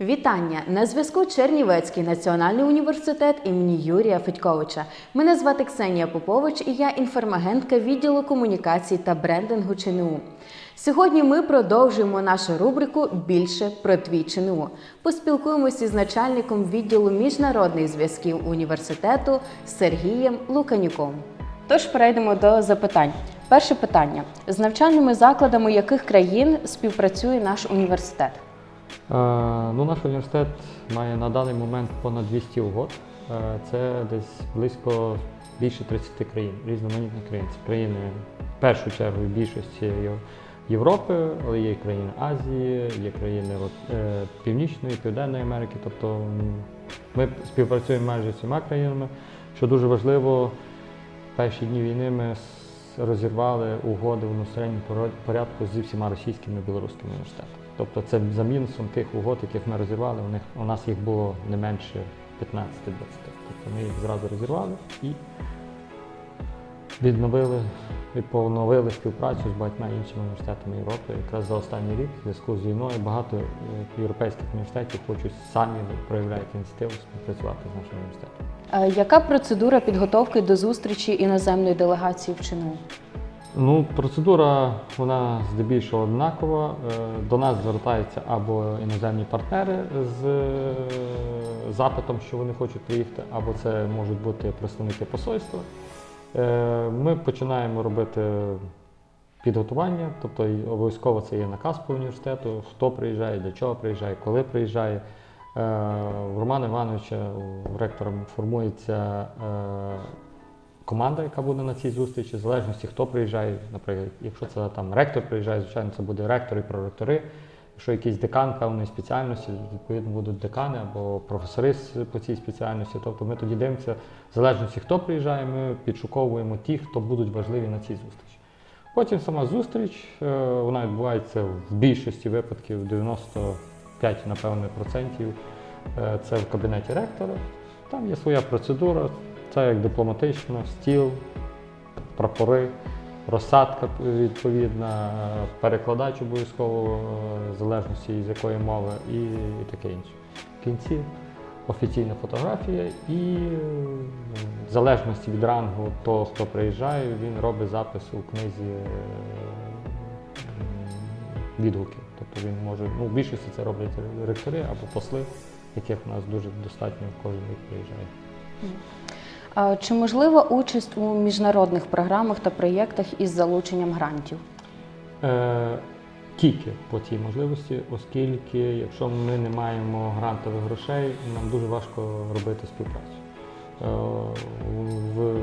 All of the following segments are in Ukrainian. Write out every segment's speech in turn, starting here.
Вітання на зв'язку Чернівецький національний університет імені Юрія Федьковича. Мене звати Ксенія Попович і я інформагентка відділу комунікацій та брендингу ЧНУ. Сьогодні ми продовжуємо нашу рубрику Більше про твій ЧНУ. Поспілкуємося із начальником відділу міжнародних зв'язків університету Сергієм Луканюком. Тож перейдемо до запитань. Перше питання: з навчальними закладами яких країн співпрацює наш університет? Е, Ну, наш університет має на даний момент понад 200 угод. Е, Це десь близько більше 30 країн, різноманітних країн. Це країни в першу чергу більшості Європи, але є країни Азії, є країни е, Північної, Південної Америки. Тобто ми співпрацюємо майже з всіма країнами. Що дуже важливо, перші дні війни ми розірвали угоди в односторонньому порядку зі всіма російськими і білоруськими університетами. Тобто це за мінусом тих угод, яких ми розірвали, у них у нас їх було не менше 15-20. Тобто ми їх зразу розірвали і відновили і поновили співпрацю з багатьма іншими університетами Європи. Якраз за останній рік, в зв'язку з війною, багато е, європейських університетів хочуть самі проявляють ініціативу співпрацювати з нашим університетом. Яка процедура підготовки до зустрічі іноземної делегації в ЧНУ? Ну, процедура вона здебільшого однакова. Е, До нас звертаються або іноземні партнери з е, запитом, що вони хочуть приїхати, або це можуть бути представники посольства. Е, Ми починаємо робити підготування, тобто обов'язково це є наказ по університету, хто приїжджає, для чого приїжджає, коли приїжджає. Е, В Романа Івановича, у ректора, формується е, команда, яка буде на цій зустрічі, в залежності, хто приїжджає. Наприклад, якщо це там ректор приїжджає, звичайно, це буде ректор і проректори. Якщо якийсь декан певної спеціальності, відповідно будуть декани або професори по цій спеціальності. Тобто ми тоді дивимося, в залежності, хто приїжджає, ми підшуковуємо ті, хто будуть важливі на цій зустрічі. Потім сама зустріч, е, вона відбувається в більшості випадків, 95, напевне, процентів. Е, Це в кабінеті ректора. Там є своя процедура, це як дипломатично, стіл, прапори, розсадка відповідна, перекладач обов'язково, е, в залежності з якої мови, і, таке інше. В кінці офіційна фотографія і в залежності від рангу того, хто приїжджає, він робить запис у книзі е, відгуків. Тобто він може, ну в більшості це роблять ректори або посли, яких у нас дуже достатньо кожен рік приїжджає. Чи можлива участь у міжнародних програмах та проєктах із залученням грантів? Е, тільки по цій можливості, оскільки якщо ми не маємо грантових грошей, нам дуже важко робити співпрацю. Е, в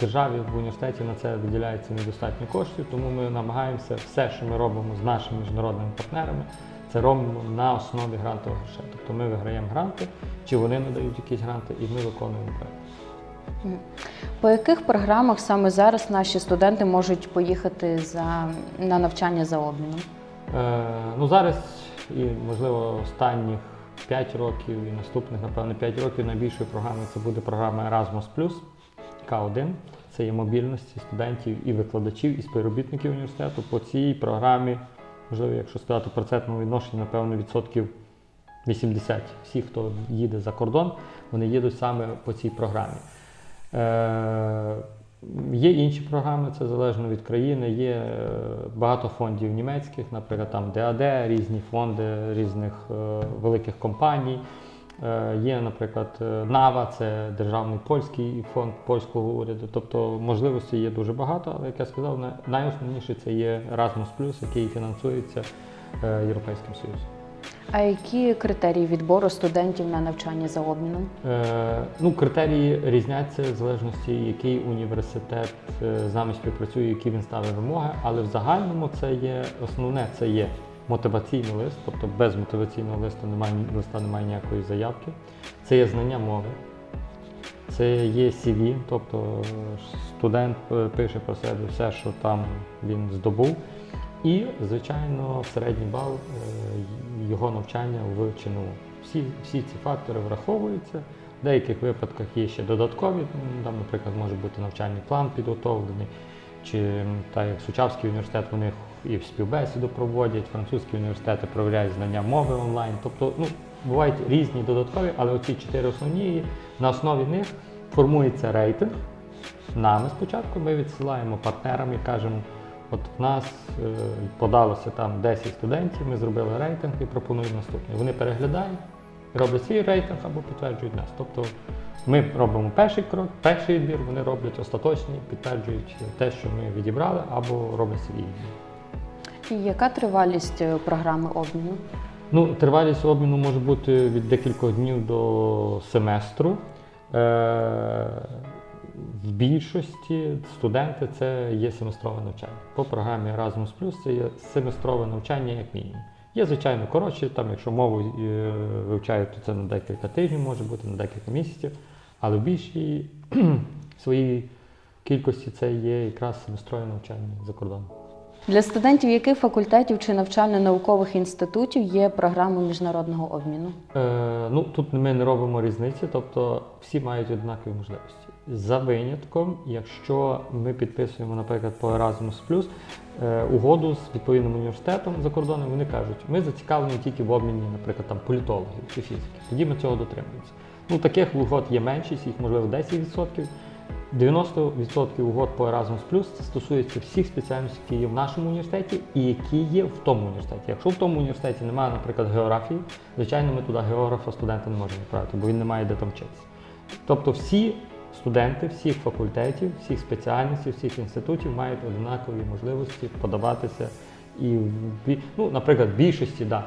державі, в університеті на це виділяється недостатньо коштів, тому ми намагаємося все, що ми робимо з нашими міжнародними партнерами, це робимо на основі грантових грошей. Тобто ми виграємо гранти, чи вони надають якісь гранти, і ми виконуємо проєкт. По яких програмах саме зараз наші студенти можуть поїхати за, на навчання за обміном? Е, ну зараз і можливо останніх 5 років і наступних, напевно, 5 років найбільшою програмою це буде програма Erasmus К1. Це є мобільності студентів і викладачів, і співробітників університету. По цій програмі, можливо, якщо сказати процентному відношенні, напевно, відсотків 80 всіх, хто їде за кордон, вони їдуть саме по цій програмі. Е, Є інші програми, це залежно від країни. Є е, багато фондів німецьких, наприклад, там ДАД, різні фонди різних е, великих компаній. Є, наприклад, НАВА, це державний польський фонд польського уряду. Тобто можливостей є дуже багато, але як я сказав, най- найосновніше це є Erasmus+, який фінансується Європейським Союзом. А які критерії відбору студентів на навчання за обміном? Е, ну, критерії різняться в залежності, який університет е, з нами співпрацює, які він ставить вимоги, але в загальному це є основне це є мотиваційний лист, тобто без мотиваційного листа немає листа немає ніякої заявки. Це є знання мови, це є CV, тобто е, студент е, пише про себе все, що там він здобув. І, звичайно, середній бал е, його навчання в ЧНУ. Всі, всі ці фактори враховуються. В деяких випадках є ще додаткові, там, наприклад, може бути навчальний план підготовлений, чи так як Сучавський університет, вони і співбесіду проводять, французькі університети провіряють знання мови онлайн. Тобто, ну, бувають різні додаткові, але оці чотири основні, на основі них формується рейтинг. Нами спочатку ми відсилаємо партнерам і кажемо, от в нас е, подалося там 10 студентів, ми зробили рейтинг і пропонуємо наступний. Вони переглядають, роблять свій рейтинг або підтверджують нас. Тобто ми робимо перший крок, перший відбір, вони роблять остаточний, підтверджують те, що ми відібрали, або роблять свій відбір. І яка тривалість е, програми обміну? Ну, тривалість обміну може бути від декількох днів до семестру. Е, в більшості студенти це є семестрове навчання. По програмі Erasmus це є семестрове навчання як мінімум. Є, звичайно, коротше, там, якщо мову е, вивчають, то це на декілька тижнів може бути, на декілька місяців. Але в більшій своїй кількості це є якраз семестрове навчання за кордоном. Для студентів яких факультетів чи навчально-наукових інститутів є програма міжнародного обміну? Е, ну, тут ми не робимо різниці, тобто всі мають однакові можливості. За винятком, якщо ми підписуємо, наприклад, по Erasmus е, угоду з відповідним університетом за кордоном, вони кажуть, ми зацікавлені тільки в обміні, наприклад, там політологів чи фізиків. Тоді ми цього дотримуємося. Ну, таких угод є меншість, їх можливо 10%. 90% угод по Erasmus це стосується всіх спеціальностей, які є в нашому університеті і які є в тому університеті. Якщо в тому університеті немає, наприклад, географії, звичайно, ми туди географа студента не можемо відправити, бо він не має де там вчитися. Тобто всі студенти всіх факультетів, всіх спеціальностей, всіх інститутів мають однакові можливості подаватися і ну, наприклад, в більшості, да,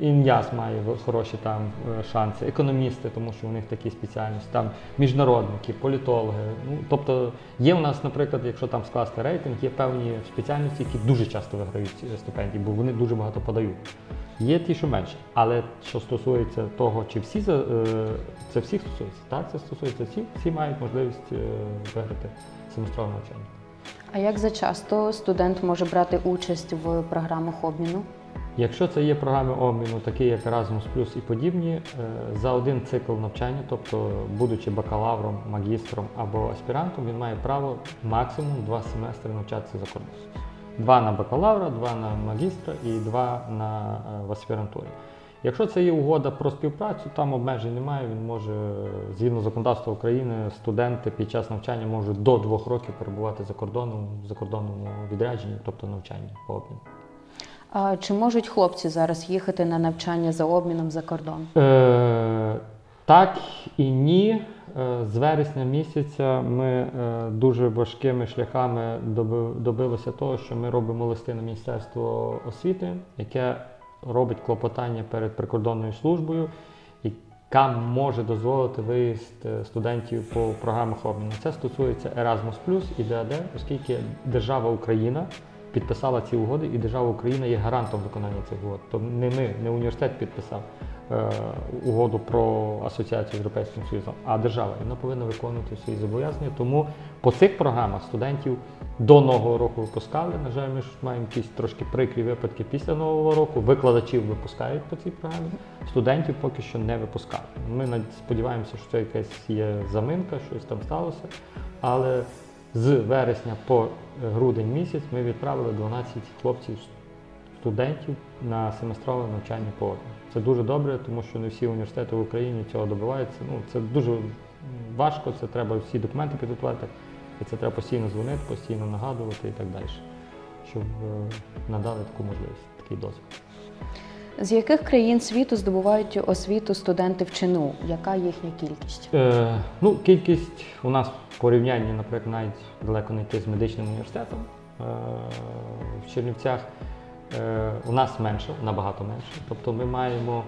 Ін'яс має хороші там е, шанси, економісти, тому що у них такі спеціальності, там міжнародники, політологи. Ну, тобто є у нас, наприклад, якщо там скласти рейтинг, є певні спеціальності, які дуже часто виграють стипендії, бо вони дуже багато подають. Є ті, що менше. Але що стосується того, чи всі е, це всіх стосується, так, це стосується всіх, всі мають можливість е, виграти семестрове навчання. А як зачасто студент може брати участь в програмах обміну? Якщо це є програми обміну, такі як Erasmus і подібні, е, за один цикл навчання, тобто будучи бакалавром, магістром або аспірантом, він має право максимум два семестри навчатися за кордоном. Два на бакалавра, два на магістра і два на е, в аспірантурі. Якщо це є угода про співпрацю, там обмежень немає. Він може, згідно законодавства України, студенти під час навчання можуть до двох років перебувати за кордоном в закордонному відрядженні, тобто навчанні по обміну. А чи можуть хлопці зараз їхати на навчання за обміном за кордон? Е, так і ні. Е, З вересня місяця ми е, дуже важкими шляхами доби- добилися того, що ми робимо листи на Міністерство освіти, яке робить клопотання перед прикордонною службою, яка може дозволити виїзд е, студентів по програмах обміну. Це стосується Erasmus і ДАД, оскільки держава Україна підписала ці угоди, і держава Україна є гарантом виконання цих угод. Тобто не ми, не університет підписав угоду про асоціацію з Європейським Союзом, а держава. Вона повинна виконувати свої зобов'язання. Тому по цих програмах студентів до нового року випускали. На жаль, ми ж маємо якісь трошки прикрі випадки після нового року. Викладачів випускають по цій програмі, студентів поки що не випускали. Ми сподіваємося, що це якась є заминка, щось там сталося. Але з вересня по е, грудень місяць ми відправили 12 хлопців студентів на семестрове навчання по обміну. Це дуже добре, тому що не всі університети в Україні цього добиваються. Ну, це дуже важко, це треба всі документи підготувати, і це треба постійно дзвонити, постійно нагадувати і так далі, щоб е, надали таку можливість, такий дозвіл. З яких країн світу здобувають освіту студенти в ЧНУ? Яка їхня кількість? Е, ну, кількість у нас в порівнянні, наприклад, навіть далеко не йти з медичним університетом е, в Чернівцях. Е, у нас менше, набагато менше. Тобто ми маємо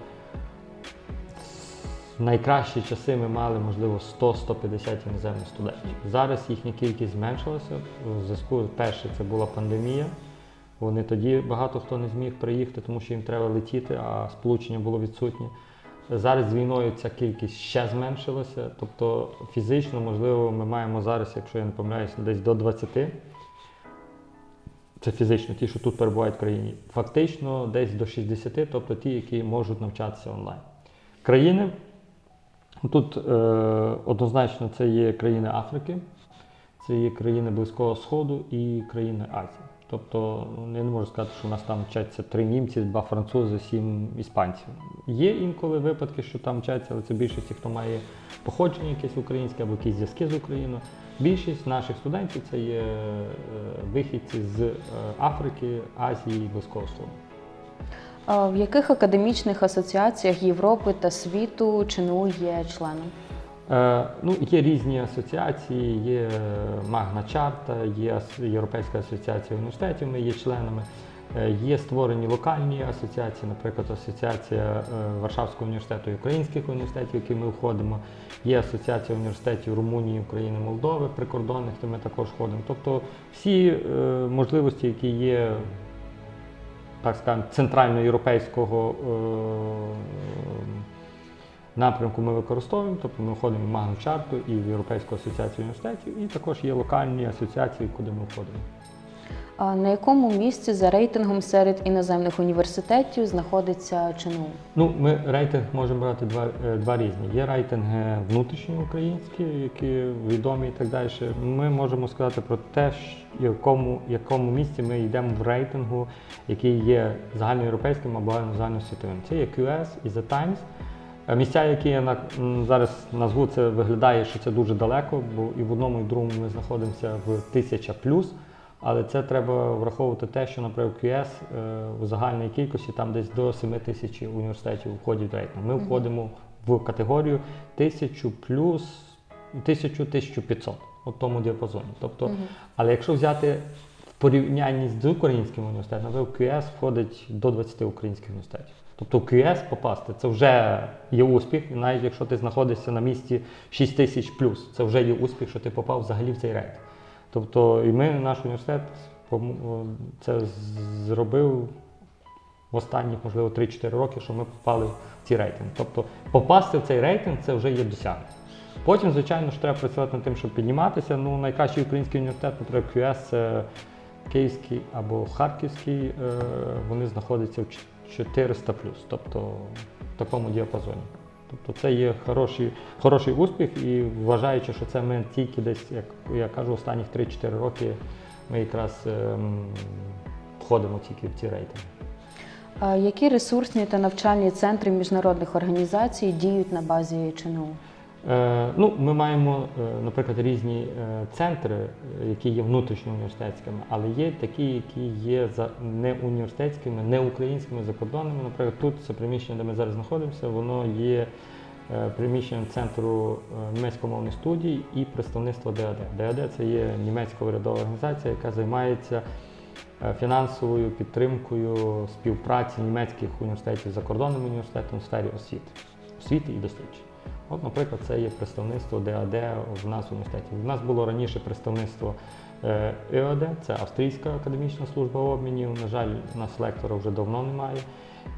в найкращі часи ми мали, можливо, 100-150 іноземних студентів. Зараз їхня кількість зменшилася. У зв'язку перше, це була пандемія. Вони тоді багато хто не зміг приїхати, тому що їм треба летіти, а сполучення було відсутнє. Зараз з війною ця кількість ще зменшилася. Тобто фізично, можливо, ми маємо зараз, якщо я не помиляюся, десь до 20. Це фізично, ті, що тут перебувають в країні. Фактично десь до 60, тобто ті, які можуть навчатися онлайн. Країни тут е, однозначно це є країни Африки, це є країни Близького Сходу і країни Азії. Тобто ну, я не можу сказати, що у нас там вчаться три німці, два французи, сім іспанців. Є інколи випадки, що там вчаться, але це більшість, хто має походження якесь українське або якісь зв'язки з Україною. Більшість наших студентів це є е, вихідці з е, Африки, Азії Сходу. В яких академічних асоціаціях Європи та світу ЧНУ є членом? Е, ну, є різні асоціації, є Магна Чарта, є Європейська асоціація університетів, ми є членами. Е, Є створені локальні асоціації, наприклад, Асоціація е, Варшавського університету і українських університетів, в які ми входимо. Є Асоціація університетів Румунії, України, Молдови прикордонних, де ми також входимо. Тобто всі е, можливості, які є так скажемо, центральноєвропейського напрямку ми використовуємо, тобто ми входимо в Магну Чарту і в Європейську асоціацію університетів, і також є локальні асоціації, куди ми входимо. На якому місці за рейтингом серед іноземних університетів знаходиться ЧНУ? Ну, ми рейтинг можемо брати два, е, два різні. Є рейтинги внутрішні українські, які відомі і так далі. Ми можемо сказати про те, якому, якому місці ми йдемо в рейтингу, який є загальноєвропейським або загальносвітовим. Це є QS і The Times. Е, Місця, які я на, зараз назву, це виглядає, що це дуже далеко, бо і в одному, і в другому ми знаходимося в тисяча плюс. Але це треба враховувати те, що, наприклад, QS е, в загальній кількості там десь до 7 тисяч університетів входять в рейтинг. Ми входимо в категорію 1000 плюс 1000-1500, от тому діапазоні. Тобто, але якщо взяти в порівнянні з українським університетом, наприклад, QS входить до 20 українських університетів. Тобто в QS попасти це вже є успіх, і навіть якщо ти знаходишся на місці 6 тисяч плюс, це вже є успіх, що ти попав взагалі в цей рейтинг. Тобто, і ми, наш університет, це зробив в останні, можливо, 3-4 роки, що ми попали в ці рейтинги. Тобто попасти в цей рейтинг це вже є досягнення. Потім, звичайно ж, треба працювати над тим, щоб підніматися. Ну, найкращий український університет, наприклад, QS, це Київський або Харківський, е, вони знаходяться в ч- 400 тобто в такому діапазоні. Тобто це є хороший, хороший успіх, і вважаючи, що це ми тільки десь, як я кажу, останніх 3-4 роки ми якраз ем, входимо тільки в ці рейтинги. Які ресурсні та навчальні центри міжнародних організацій діють на базі ЧНУ? Е, ну, ми маємо, е, наприклад, різні е, центри, які є внутрішньоуніверситетськими, але є такі, які є не університетськими, не українськими, закордонними. Наприклад, тут це приміщення, де ми зараз знаходимося, воно є приміщенням центру німецькомовних студій і представництва ДАД. ДАД це є німецька урядова організація, яка займається фінансовою підтримкою співпраці німецьких університетів з закордонним університетом в сфері освіти, освіти і досліджень. От, наприклад, це є представництво ДАД в нас в університеті. У нас було раніше представництво е, ЕОД, це Австрійська академічна служба обмінів. На жаль, у нас лектора вже давно немає.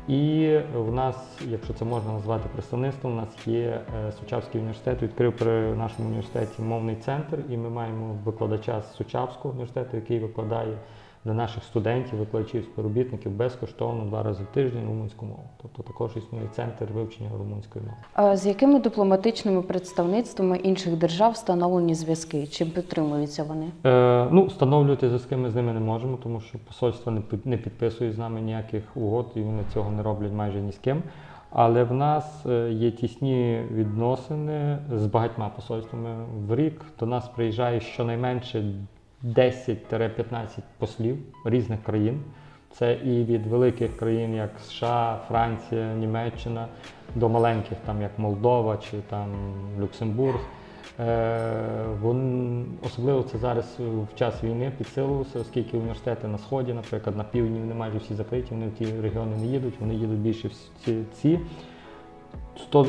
І в нас, якщо це можна назвати представництвом, у нас є е, Сучавський університет, відкрив при нашому університеті мовний центр, і ми маємо викладача з Сучавського університету, який викладає для наших студентів, викладачів, співробітників безкоштовно два рази в тиждень румунську мову. Тобто також існує центр вивчення румунської мови. А З якими дипломатичними представництвами інших держав встановлені зв'язки? Чим підтримуються вони? Е, ну, встановлювати зв'язки ми з ними не можемо, тому що посольства не, під- не підписують з нами ніяких угод, і вони цього не роблять майже ні з ким. Але в нас е, є тісні відносини з багатьма посольствами. В рік до нас приїжджає щонайменше 10-15 послів різних країн. Це і від великих країн, як США, Франція, Німеччина, до маленьких, там як Молдова чи там Люксембург. Е, вон, особливо це зараз в час війни підсилилося, оскільки університети на сході, наприклад, на півдні вони майже всі закриті, вони в ті регіони не їдуть, вони їдуть більше в ці. ці.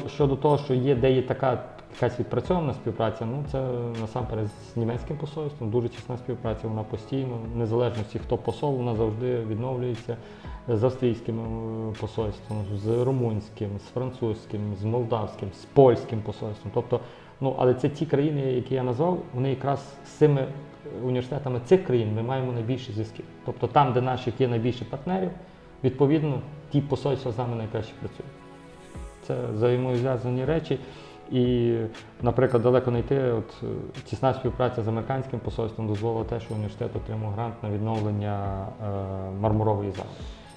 Щодо того, що є, де є така якась відпрацьована співпраця, ну це насамперед з німецьким посольством, дуже тісна співпраця, вона постійно, незалежно всі, хто посол, вона завжди відновлюється з австрійським е, посольством, з румунським, з французьким, з молдавським, з польським посольством. Тобто, ну але це ті країни, які я назвав, вони якраз з цими університетами цих країн ми маємо найбільше зв'язків. Тобто там, де наших є найбільше партнерів, відповідно, ті посольства з нами найкраще працюють. Це взаємозв'язані речі. І, наприклад, далеко не йти, от е, тісна співпраця з американським посольством дозволила те, що університет отримав грант на відновлення е, мармурової зали,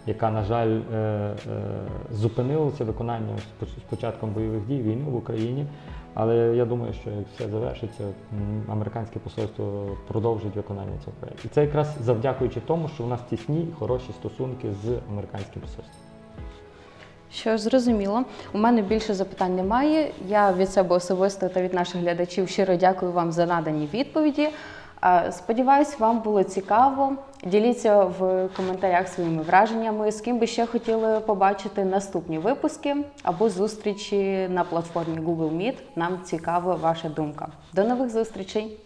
яка, на жаль, е, е, зупинилося виконання з початком бойових дій війни в Україні. Але я думаю, що як все завершиться, американське посольство продовжить виконання цього проєкту. І це якраз завдякуючи тому, що у нас тісні і хороші стосунки з американським посольством. Що зрозуміло. У мене більше запитань немає. Я від себе особисто та від наших глядачів щиро дякую вам за надані відповіді. Сподіваюсь, вам було цікаво. Діліться в коментарях своїми враженнями, з ким би ще хотіли побачити наступні випуски або зустрічі на платформі Google Meet. Нам цікава ваша думка. До нових зустрічей!